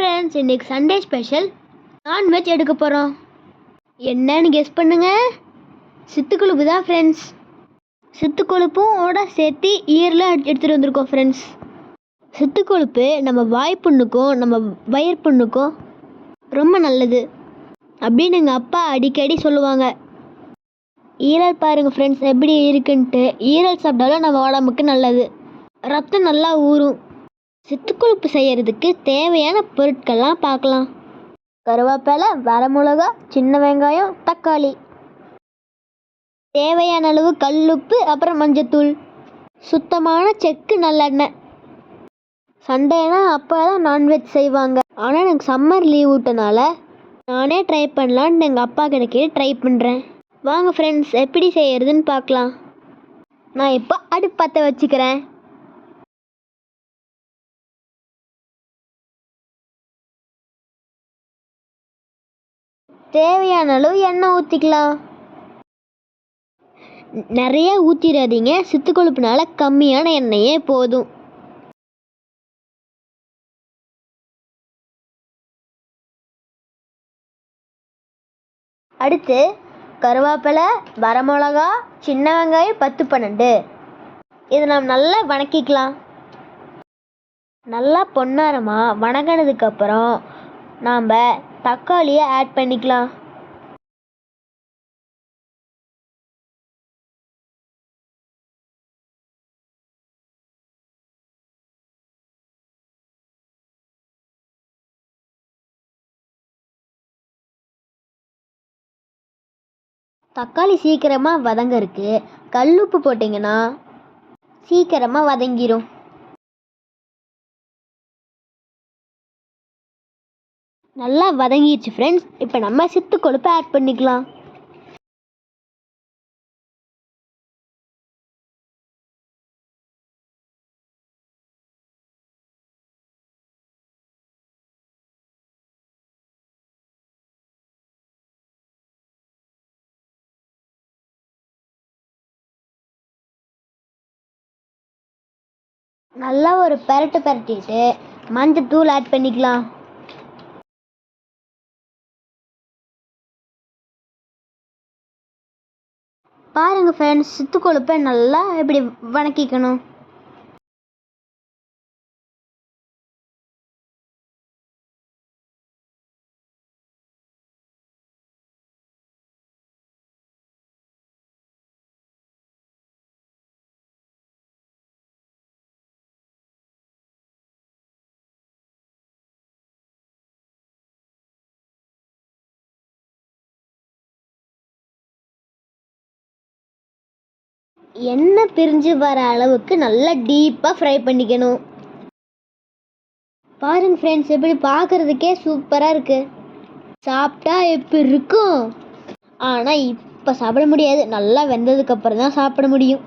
Friends இன்னைக்கு Sunday special non veg எடுக்க போகிறோம் என்னன்னு கெஸ் பண்ணுங்கள் சித்துக்குழுப்பு தான் ஃப்ரெண்ட்ஸ் சித்துக்கொழுப்பும் ஓட சேர்த்து ஈரில் எடுத்துகிட்டு வந்திருக்கோம் ஃப்ரெண்ட்ஸ் சித்துக்கொழுப்பு நம்ம வாய்ப்புண்ணுக்கும் நம்ம வயிறு புண்ணுக்கும் ரொம்ப நல்லது அப்படின்னு எங்கள் அப்பா அடிக்கடி சொல்லுவாங்க. ஈரல் பாருங்கள் ஃப்ரெண்ட்ஸ் எப்படி இருக்குன்ட்டு. ஈரல் சாப்பிட்டாலும் நம்ம உடம்புக்கு நல்லது. ரத்தம் நல்லா ஊறும். சித்துக்கொழுப்பு செய்யறதுக்கு தேவையான பொருட்கள்லாம் பார்க்கலாம். கருவேப்பிலை வரமிளகா சின்ன வெங்காயம் தக்காளி. தேவையான அளவு கல்லுப்பு அப்புறம் மஞ்சத்தூள். சுத்தமான செக்கு நல்லெண்ணெய். சண்டேனா அப்போ தான் நான்வெஜ் செய்வாங்க. ஆனால் எனக்கு சம்மர் லீவ் விட்டனால நானே ட்ரை பண்ணலான்னு எங்கள் அப்பா கிட்ட ட்ரை பண்ணுறேன் வாங்க ஃப்ரெண்ட்ஸ் எப்படி செய்யறதுன்னு பார்க்கலாம். நான் இப்போ அடுப்பத்தை வச்சுக்கிறேன். தேவையான அளவு எண்ணெய் ஊற்றிக்கலாம் நிறைய ஊற்றிடாதீங்க சித்து கொழுப்புனால கம்மியான எண்ணெயே போதும். அடுத்து கருவேப்பிலை வரமிளகா சின்ன வெங்காயம் பத்து பன்னெண்டு. இதை நாம் நல்லா வணக்கிக்கலாம். நல்லா பொன்னாரமாக வணங்கினதுக்கப்புறம் நாம் தக்காளியை ஆட் பண்ணிக்கலாம். தக்காளி சீக்கிரமாக வதங்கறதுக்கு கல்லுப்பு போட்டிங்கன்னா சீக்கிரமாக வதங்கிடும் நல்லா வதங்கிடுச்சு ஃப்ரெண்ட்ஸ் இப்போ நம்ம சித்து கொழுப்பை ஆட் பண்ணிக்கலாம். நல்லா ஒரு பெரட்டு பெரட்டிட்டு மஞ்சள் தூள் ஆட் பண்ணிக்கலாம். பாருங்கள் ஃப்ரெண்ட்ஸ் சித்து கொழுப்பை நல்லா இப்படி வணக்கிக்கணும். எண்ணெய் பிரிஞ்சு வர அளவுக்கு நல்லா டீப்பாக ஃப்ரை பண்ணிக்கணும். பாருங்க ஃப்ரெண்ட்ஸ் எப்படி பார்க்குறதுக்கே சூப்பராக இருக்குது சாப்பிட்டா எப்படி இருக்கும்? ஆனால் இப்போ சாப்பிட முடியாது. நல்லா வெந்ததுக்கப்புறம் தான் சாப்பிட முடியும்.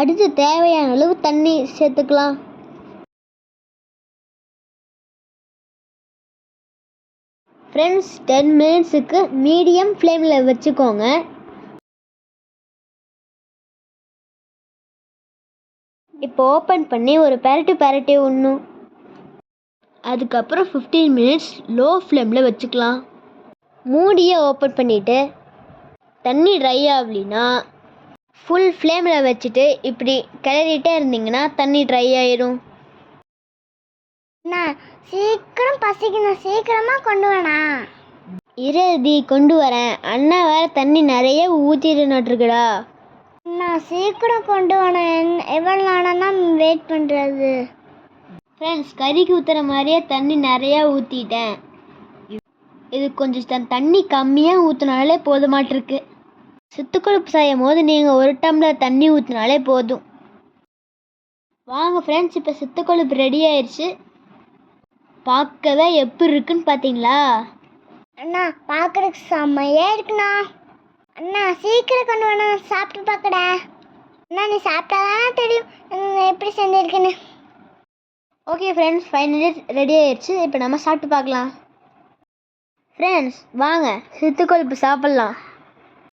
அடுத்து தேவையான அளவு தண்ணி சேர்த்துக்கலாம். ஃப்ரெண்ட்ஸ் டென் மினிட்ஸுக்கு மீடியம் ஃப்ளேமில் வச்சுக்கோங்க. இப்போ ஓப்பன் பண்ணி ஒரு பெரட்டு பெரட்டி விடணும் அதுக்கப்புறம் ஃபிஃப்டீன் மினிட்ஸ் லோ ஃப்ளேமில் வச்சுக்கலாம். மூடியை ஓப்பன் பண்ணிவிட்டு தண்ணி ட்ரை ஆகலினா ஃபுல் ஃப்ளேமில் வச்சுட்டு இப்படி கிளறிட்டே இருந்தீங்கன்னா தண்ணி ட்ரை ஆயிரும். அண்ணா சீக்கிரம் பசிக்கணும் சீக்கிரமாக கொண்டு வேணா இருதி கொண்டு வரேன். அண்ணா வேற தண்ணி நிறைய ஊற்றிட்டுனாட்ருக்குடா அண்ணா சீக்கிரம் கொண்டு வேணாம் எவ்வளோ தான் வெயிட் பண்ணுறது ஃப்ரெண்ட்ஸ் கறிக்கு ஊற்றுற மாதிரியே தண்ணி நிறையா ஊற்றிட்டேன் இது கொஞ்சம் தண்ணி கம்மியாக ஊற்றினாலே போதுமாட்டிருக்கு. சித்துக்கொழுப்பு செய்யும் போது நீங்கள் ஒரு டம்ளர் தண்ணி ஊற்றினாலே போதும். வாங்க ஃப்ரெண்ட்ஸ் இப்போ சித்துக்கொழுப்பு ரெடி ஆயிடுச்சு பார்க்கவே எப்படி இருக்குன்னு பார்த்தீங்களா? அண்ணா பார்க்குறதுக்கு செம்மையாக இருக்குண்ணா. அண்ணா சீக்கிரம் கொண்டு வேணா சாப்பிட்டு பார்க்கடா அண்ணா நீ சாப்பிட்டாதானே தெரியும். எப்படி செஞ்சிருக்குன்னு. Okay friends five minutes ready ஆயிடுச்சு இப்போ நம்ம சாப்பிட்டு பார்க்கலாம். ஃப்ரெண்ட்ஸ் வாங்க. சித்துக்கொழுப்பு சாப்பிட்லாம்.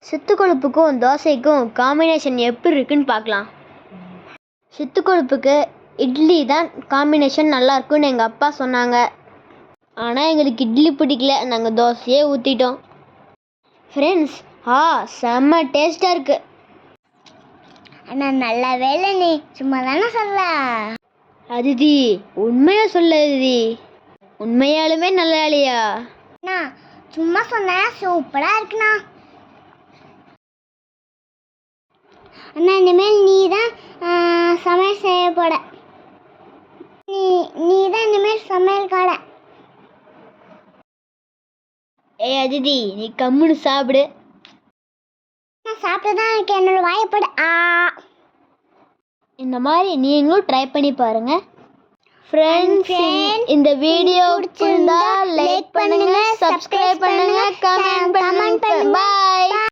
சித்து கொழுப்புக்கும் தோசைக்கும் காம்பினேஷன் எப்படி இருக்குன்னு பார்க்கலாம். சித்து கொழுப்புக்கு இட்லி தான் காம்பினேஷன் நல்லா இருக்கும்னு எங்கள் அப்பா சொன்னாங்க. ஆனால் எங்களுக்கு இட்லி பிடிக்கல. நாங்கள் தோசையே ஊற்றிட்டோம் ஃப்ரெண்ட்ஸ் ஆ செம்ம டேஸ்ட்டாக இருக்குது அண்ணா நல்ல வேலை நீ. சும்மா தானே சொல்ல அதிதி உண்மையா சொல்ல அதிதி. உண்மையாலுமே நல்ல வேலையா அண்ணா சும்மா சொன்னேன் சூப்பராக இருக்குண்ணா. அண்ணா இனிமேல் நீ தான் சமையல் செய்ய போட நீ நீ தான் இனிமேல் சமையல் கடை ஏய் அதிதி நீ கம்முன்னு சாப்பிடு. நான் சாப்பிட்டு தான் எனக்கு என்னோட வாயப்படு ஆ. இந்த மாதிரி நீங்களும் ட்ரை பண்ணி பாருங்க. ஃப்ரெண்ட்ஸ் இந்த வீடியோ பிடிச்சிருந்தா லைக் பண்ணுங்க சப்ஸ்கிரைப் பண்ணுங்க கமெண்ட் பண்ணுங்க. பாய்